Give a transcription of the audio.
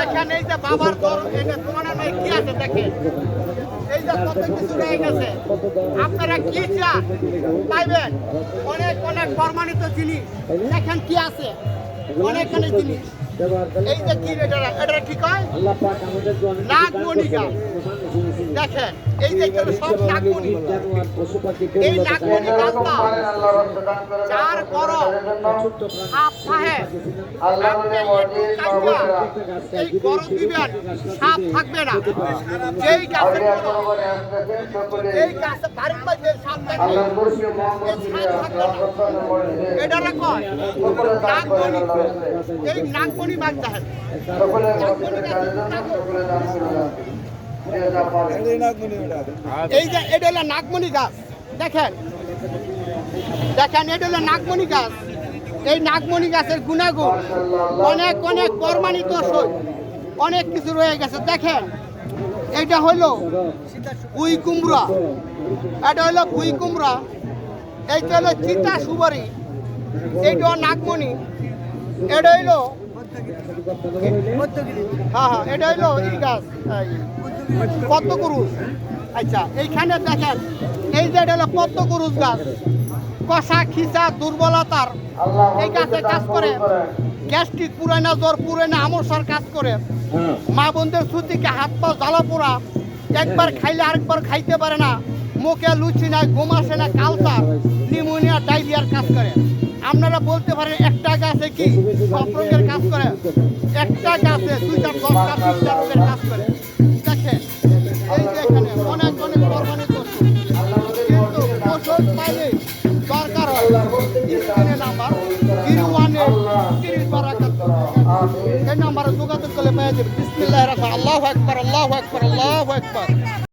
দেখেন এই যে বাবার ঘর এটা তোমার নামে কি আছে দেখেন এই যে কত কিছু রয়ে গেছে। আপনারা কি চান? পাইবেন। অনেক অনেক প্রমাণিত জিনিস। দেখেন কি আছে। অনেকখানি জিনিস। এই যে কি এটা এটা ঠিক হয় নাগমণি গাছ দেখেন এই যে সব নাগমণি। এই নাগমণি গাছটা চার বড় সাপ কাটবা, এই গরম দিবেন সাপ থাকবে না। যেই গাছের এই গাছে বাড়ির মধ্যে সাপ থাকবে সাপ থাকবে না। এটা কয়? নাগমণি। এই নাগমণি বাগ দেখেন এই যে, এটা হলো নাগমণি গাছ। দেখেন। দেখেন, এটা হলো নাগমণি গাছ। এই নাগমণি গাছের গুণাগুণ। অনেক অনেক প্রমাণিত অনেক কিছু রয়ে গেছে। দেখেন, এটা হলো কুই কুমড়া। এটা হলো কুই কুমড়া। এইটা হলো চিতা সুবারি এইটা নাগমণি। এটা হইল হ্যাঁ হ্যাঁ এটা হইল ই আচ্ছা এইখানে এই যে হলো গাছ। কষা দুর্বলতার এই কাজ করে। জ্বর কাজ করে। মা বোনদের সুতিকে হাত পা জ্বালা পোড়া। একবার খাইলে আরেকবার খাইতে পারে না। মুখে লুচি না ঘুম আসে না কালচার নিউমোনিয়া ডায়রিয়ার কাজ করে। আপনারা বলতে পারেন একটা গাছে কি সব রোগের কাজ করে? একটা গাছে দুইটা দশটা তিনটা রোগের কাজ করে। দেখেন, এই যে এখানে অনেক অনেক প্রমাণিত ওষুধ। কিন্তু পাইলে দরকার হয়। নাম্বার জিরো ওয়ান এইট তিরিশ এই নাম্বারে যোগাযোগ করলে পেয়ে যাবে বিসমিল্লাহ রাখা আল্লাহ একবার আল্লাহ একবার আল্লাহ একবার